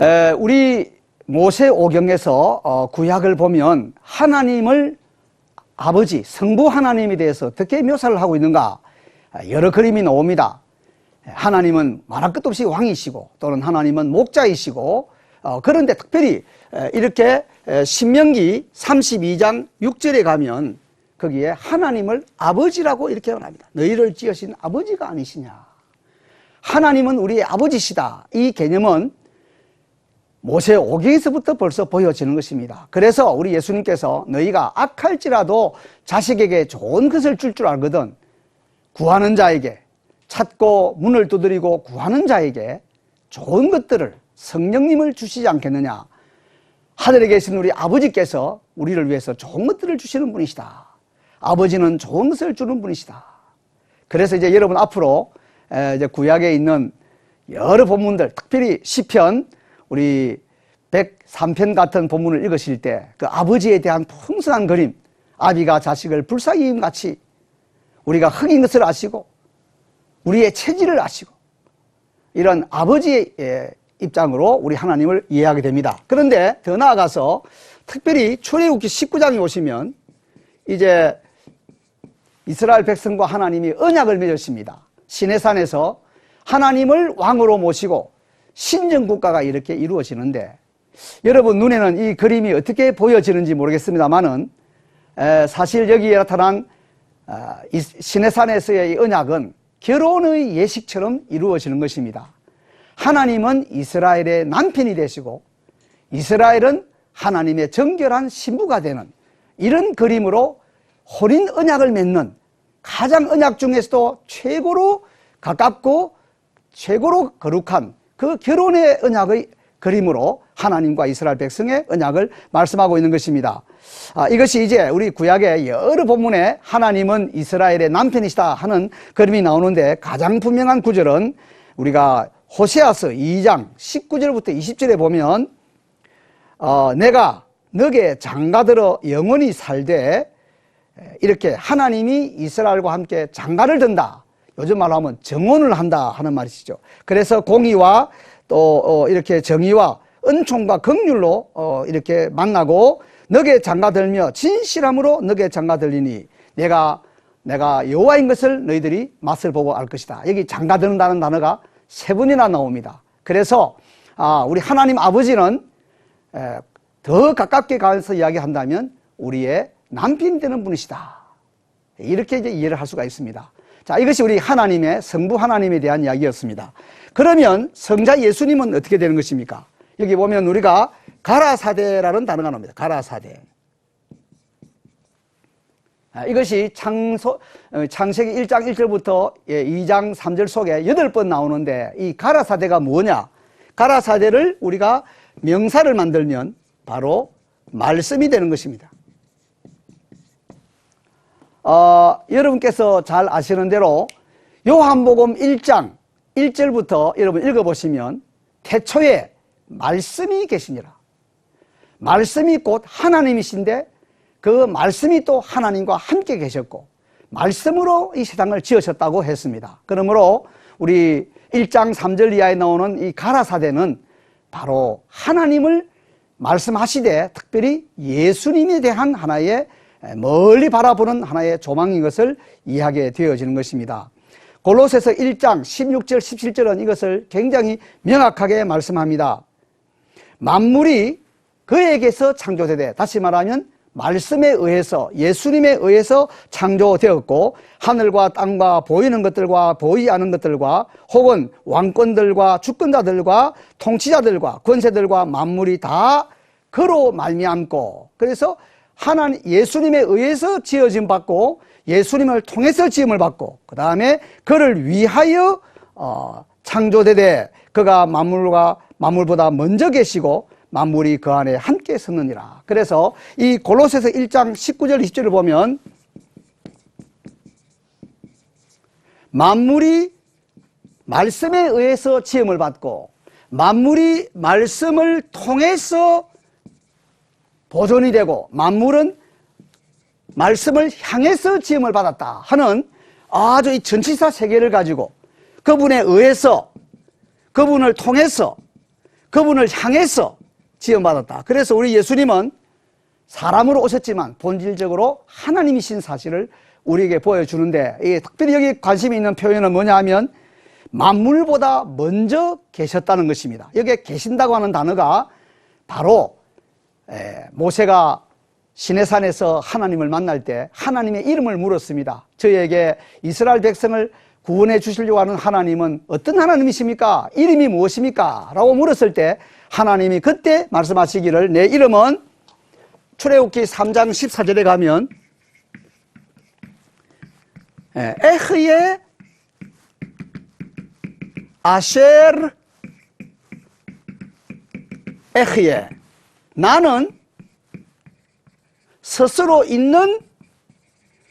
에, 우리 모세 오경에서 어, 구약을 보면 하나님을 아버지 성부 하나님에 대해서 어떻게 묘사를 하고 있는가 아, 여러 그림이 나옵니다. 하나님은 말할 것도 없이 왕이시고 또는 하나님은 목자이시고 어, 그런데 특별히 에, 이렇게 에, 신명기 32장 6절에 가면 거기에 하나님을 아버지라고 이렇게 말합니다. 너희를 지으신 아버지가 아니시냐. 하나님은 우리의 아버지시다. 이 개념은 모세 오경에서부터 벌써 보여지는 것입니다. 그래서 우리 예수님께서 너희가 악할지라도 자식에게 좋은 것을 줄줄 알거든 구하는 자에게 찾고 문을 두드리고 구하는 자에게 좋은 것들을 성령님을 주시지 않겠느냐. 하늘에 계신 우리 아버지께서 우리를 위해서 좋은 것들을 주시는 분이시다. 아버지는 좋은 것을 주는 분이시다. 그래서 이제 여러분 앞으로 구약에 있는 여러 본문들, 특별히 시편 우리 103편 같은 본문을 읽으실 때 그 아버지에 대한 풍성한 그림, 아비가 자식을 불쌍히 같이 우리가 흙인 것을 아시고 우리의 체질을 아시고 이런 아버지의 입장으로 우리 하나님을 이해하게 됩니다. 그런데 더 나아가서 특별히 출애굽기 19장에 오시면 이제 이스라엘 백성과 하나님이 언약을 맺으십니다. 시내산에서 하나님을 왕으로 모시고 신정 국가가 이렇게 이루어지는데 여러분 눈에는 이 그림이 어떻게 보여지는지 모르겠습니다만은 사실 여기에 나타난 아, 시내산에서의 이 언약은 결혼의 예식처럼 이루어지는 것입니다. 하나님은 이스라엘의 남편이 되시고 이스라엘은 하나님의 정결한 신부가 되는 이런 그림으로 혼인 언약을 맺는 가장 언약 중에서도 최고로 가깝고 최고로 거룩한 그 결혼의 언약의 그림으로 하나님과 이스라엘 백성의 언약을 말씀하고 있는 것입니다. 아, 이것이 이제 우리 구약의 여러 본문에 하나님은 이스라엘의 남편이시다 하는 그림이 나오는데 가장 분명한 구절은 우리가 호세아서 2장 19절부터 20절에 보면 어, 내가 너게 장가들어 영원히 살되 이렇게 하나님이 이스라엘과 함께 장가를 든다. 요즘 말로 하면 정혼을 한다 하는 말이시죠. 그래서 공의와 또 어, 이렇게 정의와 은총과 긍휼로 어, 이렇게 만나고 너게 장가들며 진실함으로 너게 장가들리니 내가 내가 여호와인 것을 너희들이 맛을 보고 알 것이다. 여기 장가드는다는 단어가 세 번이나 나옵니다. 그래서 아, 우리 하나님 아버지는 에, 더 가깝게 가서 이야기한다면 우리의 남편이 되는 분이시다. 이렇게 이제 이해를 할 수가 있습니다. 자, 이것이 우리 하나님의 성부 하나님에 대한 이야기였습니다. 그러면 성자 예수님은 어떻게 되는 것입니까? 여기 보면 우리가 가라사대라는 단어가 나옵니다. 가라사대. 아, 이것이 창소, 어, 창세기 1장 1절부터 2장 예, 3절 속에 8번 나오는데 이 가라사대가 뭐냐? 가라사대를 우리가 명사를 만들면 바로 말씀이 되는 것입니다. 어, 여러분께서 잘 아시는 대로 요한복음 1장 1절부터 여러분 읽어보시면 태초에 말씀이 계시니라. 말씀이 곧 하나님이신데 그 말씀이 또 하나님과 함께 계셨고 말씀으로 이 세상을 지으셨다고 했습니다. 그러므로 우리 1장 3절 이하에 나오는 이 가라사대는 바로 하나님을 말씀하시되 특별히 예수님에 대한 하나의 멀리 바라보는 하나의 조망인 것을 이해하게 되어지는 것입니다. 골로새서 1장 16절 17절은 이것을 굉장히 명확하게 말씀합니다. 만물이 그에게서 창조되되 다시 말하면 말씀에 의해서 예수님에 의해서 창조되었고 하늘과 땅과 보이는 것들과 보이지 않은 것들과 혹은 왕권들과 주권자들과 통치자들과 권세들과 만물이 다 그로 말미암고 그래서 하나님 예수님에 의해서 지어짐 받고 예수님을 통해서 지음을 받고 그 다음에 그를 위하여 어, 창조되되 그가 만물과 만물보다 먼저 계시고 만물이 그 안에 함께 섰느니라. 그래서 이 골로새서 1장 19절 20절을 보면 만물이 말씀에 의해서 지음을 받고 만물이 말씀을 통해서 보존이 되고 만물은 말씀을 향해서 지음을 받았다 하는 아주 이 전치사 세계를 가지고 그분에 의해서 그분을 통해서 그분을 향해서 지원받았다. 그래서 우리 예수님은 사람으로 오셨지만 본질적으로 하나님이신 사실을 우리에게 보여주는데 이게 특별히 여기 관심이 있는 표현은 뭐냐 하면 만물보다 먼저 계셨다는 것입니다. 여기에 계신다고 하는 단어가 바로 에, 모세가 시내산에서 하나님을 만날 때 하나님의 이름을 물었습니다. 저에게 이스라엘 백성을 구원해 주시려고 하는 하나님은 어떤 하나님이십니까? 이름이 무엇입니까? 라고 물었을 때 하나님이 그때 말씀하시기를 내 이름은 출애굽기 3장 14절에 가면 예, 에흐의 아셰르 에흐의 나는 스스로 있는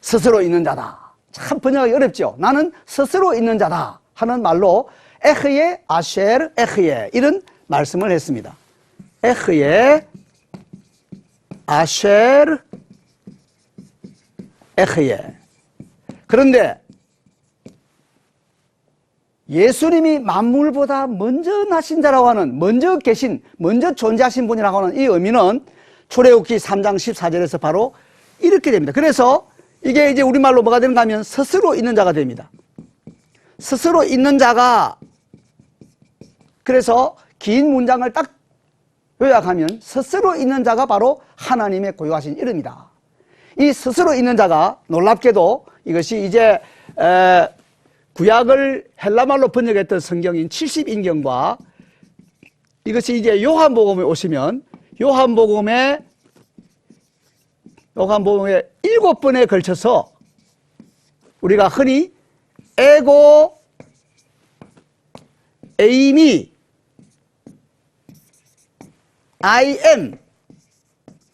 스스로 있는 자다. 참 번역하기 어렵죠. 나는 스스로 있는 자다 하는 말로 에흐의 아셰르 에흐의 이런 말씀을 했습니다. 에흐의 아셰르 에흐의 그런데 예수님이 만물보다 먼저 나신 자라고 하는 먼저 계신 먼저 존재하신 분이라고 하는 이 의미는 출애굽기 3장 14절에서 바로 이렇게 됩니다. 그래서 이게 이제 우리말로 뭐가 되는가 하면 스스로 있는 자가 됩니다. 스스로 있는 자가 그래서 긴 문장을 딱 요약하면 스스로 있는 자가 바로 하나님의 고유하신 이름이다. 이 스스로 있는 자가 놀랍게도 이것이 이제 에, 구약을 헬라말로 번역했던 성경인 70인경과 이것이 이제 요한복음에 오시면 요한복음에 요한복음에 일곱 번에 걸쳐서 우리가 흔히 에고 에이미 I am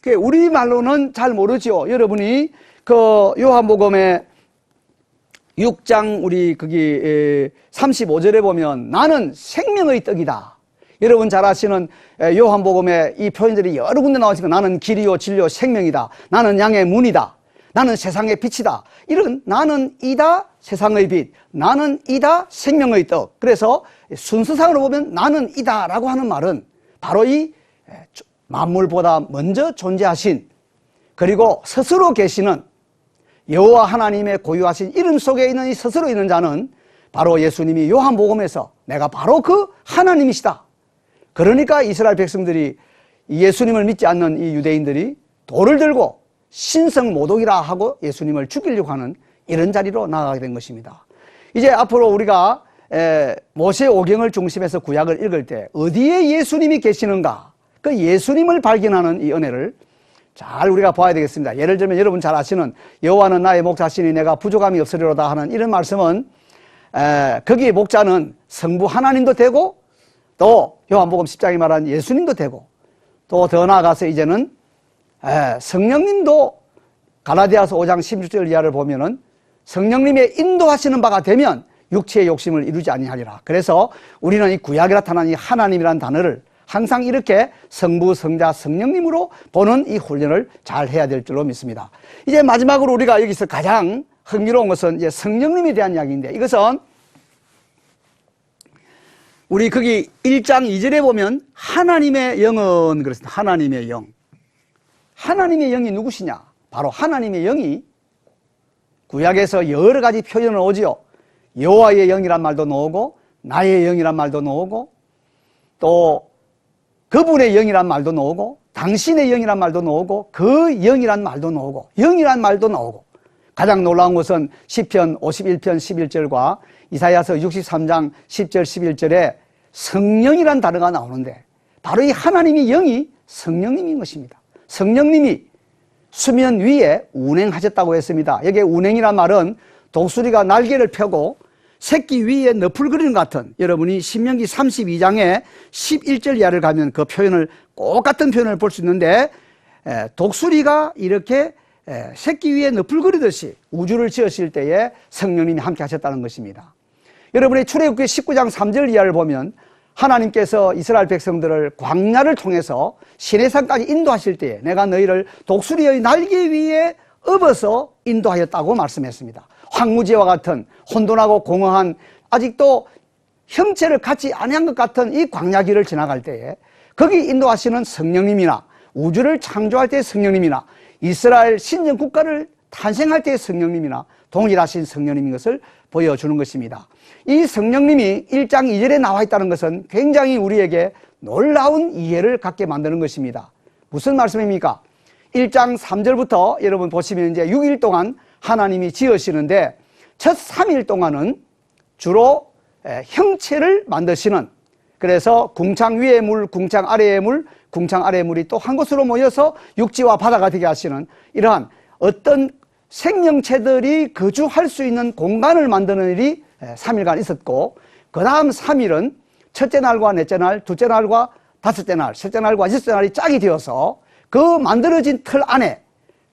그 우리말로는 잘 모르죠. 여러분이 그 요한복음에 6장 우리 거기 35절에 보면 나는 생명의 떡이다. 여러분 잘 아시는 요한복음에 이 표현들이 여러 군데 나오지만 나는 길이요 진리요 생명이다. 나는 양의 문이다. 나는 세상의 빛이다. 이런 나는 이다 세상의 빛. 나는 이다 생명의 떡. 그래서 순서상으로 보면 나는 이다라고 하는 말은 바로 이 만물보다 먼저 존재하신 그리고 스스로 계시는 여호와 하나님의 고유하신 이름 속에 있는 이 스스로 있는 자는 바로 예수님이 요한복음에서 내가 바로 그 하나님이시다. 그러니까 이스라엘 백성들이 예수님을 믿지 않는 이 유대인들이 돌을 들고 신성 모독이라 하고 예수님을 죽이려고 하는 이런 자리로 나아가게 된 것입니다. 이제 앞으로 우리가 모세 오경을 중심해서 구약을 읽을 때 어디에 예수님이 계시는가 그 예수님을 발견하는 이 은혜를 잘 우리가 봐야 되겠습니다. 예를 들면 여러분 잘 아시는 여호와는 나의 목자시니 내가 부족함이 없으리로다 하는 이런 말씀은 에, 거기에 목자는 성부 하나님도 되고 또 요한복음 10장에 말한 예수님도 되고 또 더 나아가서 이제는 에, 성령님도 가라디아서 5장 16절 이하를 보면은 성령님의 인도하시는 바가 되면 육체의 욕심을 이루지 아니하리라. 그래서 우리는 이 구약에 나타난 이 하나님이라는 단어를 항상 이렇게 성부, 성자, 성령님으로 보는 이 훈련을 잘 해야 될 줄로 믿습니다. 이제 마지막으로 우리가 여기서 가장 흥미로운 것은 이제 성령님에 대한 이야기인데 이것은 우리 거기 1장 2절에 보면 하나님의 영은 그렇습니다. 하나님의 영. 하나님의 영이 누구시냐? 바로 하나님의 영이 구약에서 여러 가지 표현을 오지요. 여호와의 영이란 말도 나오고 나의 영이란 말도 나오고 또 그분의 영이란 말도 나오고 당신의 영이란 말도 나오고 그 영이란 말도 나오고 영이란 말도 나오고 가장 놀라운 것은 시편 51편 11절과 이사야서 63장 10절 11절에 성령이란 단어가 나오는데 바로 이 하나님의 영이 성령님인 것입니다. 성령님이 수면 위에 운행하셨다고 했습니다. 여기에 운행이란 말은 독수리가 날개를 펴고 새끼 위에 너풀거리는 것 같은 여러분이 신명기 32장에 11절 이하를 가면 그 표현을 똑같은 표현을 볼 수 있는데 독수리가 이렇게 새끼 위에 너풀거리듯이 우주를 지으실 때에 성령님이 함께 하셨다는 것입니다. 여러분이 출애굽기 19장 3절 이하를 보면 하나님께서 이스라엘 백성들을 광야를 통해서 시내산까지 인도하실 때에 내가 너희를 독수리의 날개 위에 업어서 인도하였다고 말씀했습니다. 황무지와 같은 혼돈하고 공허한 아직도 형체를 갖지 아니한 것 같은 이 광야길을 지나갈 때에 거기 인도하시는 성령님이나 우주를 창조할 때의 성령님이나 이스라엘 신정 국가를 탄생할 때의 성령님이나 동일하신 성령님인 것을 보여주는 것입니다. 이 성령님이 1장 2절에 나와 있다는 것은 굉장히 우리에게 놀라운 이해를 갖게 만드는 것입니다. 무슨 말씀입니까? 1장 3절부터 여러분 보시면 이제 6일 동안 하나님이 지으시는데 첫 3일 동안은 주로 에, 형체를 만드시는 그래서 궁창 위의 물, 궁창 아래의 물, 궁창 아래의 물이 또 한 곳으로 모여서 육지와 바다가 되게 하시는 이러한 어떤 생명체들이 거주할 수 있는 공간을 만드는 일이 3일간 있었고 그 다음 3일은 첫째 날과 넷째 날, 둘째 날과 다섯째 날, 셋째 날과 여섯째 날이 짝이 되어서 그 만들어진 틀 안에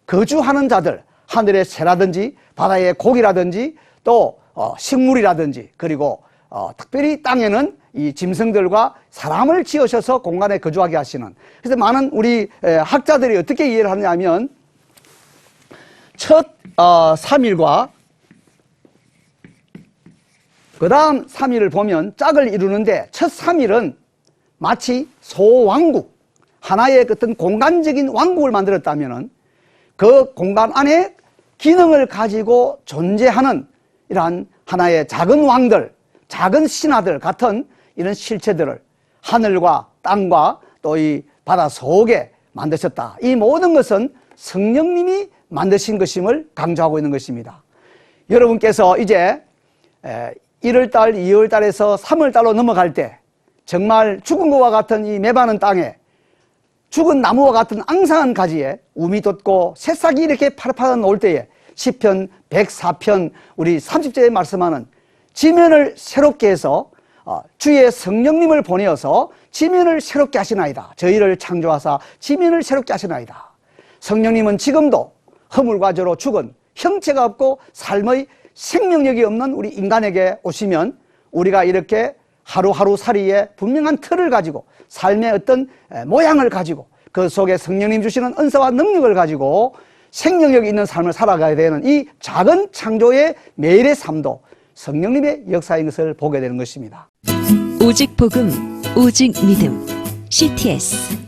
거주하는 자들, 하늘의 새라든지 바다의 고기라든지 또 어, 식물이라든지 그리고 어, 특별히 땅에는 이 짐승들과 사람을 지으셔서 공간에 거주하게 하시는. 그래서 많은 우리 에, 학자들이 어떻게 이해를 하냐면 첫 어, 3일과 그 다음 3일을 보면 짝을 이루는데 첫 3일은 마치 소왕국 하나의 어떤 공간적인 왕국을 만들었다면 은 그 공간 안에 기능을 가지고 존재하는 이러한 하나의 작은 왕들, 작은 신하들 같은 이런 실체들을 하늘과 땅과 또 이 바다 속에 만드셨다. 이 모든 것은 성령님이 만드신 것임을 강조하고 있는 것입니다. 여러분께서 이제 1월달, 2월달에서 3월달로 넘어갈 때 정말 죽은 것과 같은 이 매바는 땅에 죽은 나무와 같은 앙상한 가지에 우미 돋고 새싹이 이렇게 파릇파릇 올 때에 시편 104편 우리 30절에 말씀하는 지면을 새롭게 해서 어, 주의 성령님을 보내어서 지면을 새롭게 하시나이다. 저희를 창조하사 지면을 새롭게 하시나이다. 성령님은 지금도 허물과 저로 죽은 형체가 없고 삶의 생명력이 없는 우리 인간에게 오시면 우리가 이렇게 하루하루 살이에 분명한 틀을 가지고 삶의 어떤 모양을 가지고 그 속에 성령님 주시는 은사와 능력을 가지고 생명력이 있는 삶을 살아가야 되는 이 작은 창조의 매일의 삶도 성령님의 역사인 것을 보게 되는 것입니다. 오직 복음, 오직 믿음. CTS